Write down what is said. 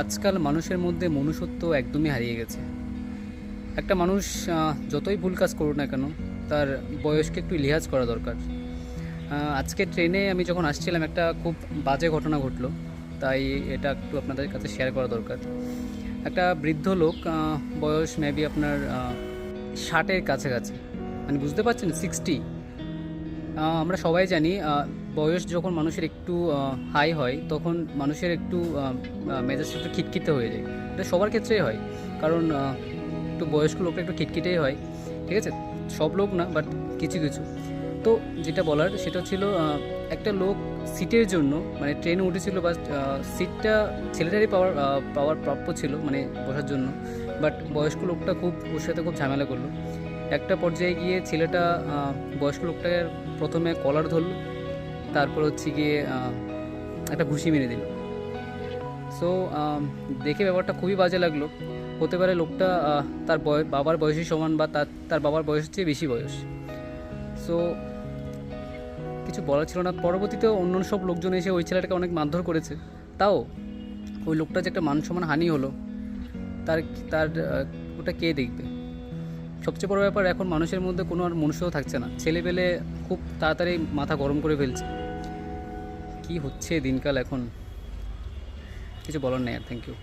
আজকাল মানুষের মধ্যে মনুষ্যত্ব একদমই হারিয়ে গেছে। একটা মানুষ যতই ভুল কাজ করুক না কেন, তার বয়সকে একটু লিহাজ করা দরকার। আজকে ট্রেনে আমি যখন আসছিলাম, একটা খুব বাজে ঘটনা ঘটলো, তাই এটা একটু আপনাদের কাছে শেয়ার করা দরকার। একটা বৃদ্ধ লোক বয়স মেবি আপনার ষাটের কাছাকাছি মানে বুঝতে পারছেন সিক্সটি আমরা সবাই জানি বয়স যখন মানুষের একটু হাই হয়, তখন মানুষের একটু মেজাজটা একটু খিটখিটে হয়ে যায়। এটা সবার ক্ষেত্রেই হয়। কারণ একটু বয়স্ক লোকটা একটু খিটখিটেই হয়। ঠিক আছে? সব লোক না বাট কিছু কিছু। তো যেটা বলার, সেটা ছিল একটা লোক সিটের জন্য মানে ট্রেনে উঠেছিল বা সিটটা ছেলেটারই পাওয়ার পাওয়ার প্রাপ্য ছিল মানে বসার জন্য। বাট বয়স্ক লোকটা খুব, ওর সাথে খুব ঝামেলা করল। একটা পর্যায়ে গিয়ে ছেলেটা বয়স্ক লোকটাকে প্রথমে কলার ধরলো। তারপর হচ্ছে গিয়ে একটা ঘুষি মেরে দিল। সো দেখে ব্যাপারটা খুবই বাজে লাগল। হতে পারে লোকটা তার বাবার বয়সী সমান বা তার তার বাবার বয়সের চেয়ে বেশি বয়স। সো কিছু বলার ছিল না। পরবর্তীতে অন্য সব লোকজন এসে ওই ছেলেটাকে অনেক মারধর করেছে। তাও ওই লোকটা যে একটা মান সম্মান হানি হলো, তার তার ওটা কে দেখবে? সবচেয়ে বড় ব্যাপার, এখন মানুষের মধ্যে কোনো আর মনুষ্য থাকছে না। ছেলে পেলে খুব তাড়াতাড়ি মাথা গরম করে ফেলছে। কি হচ্ছে দিনকাল এখন? কিছু বলার নেই আর থ্যাংক ইউ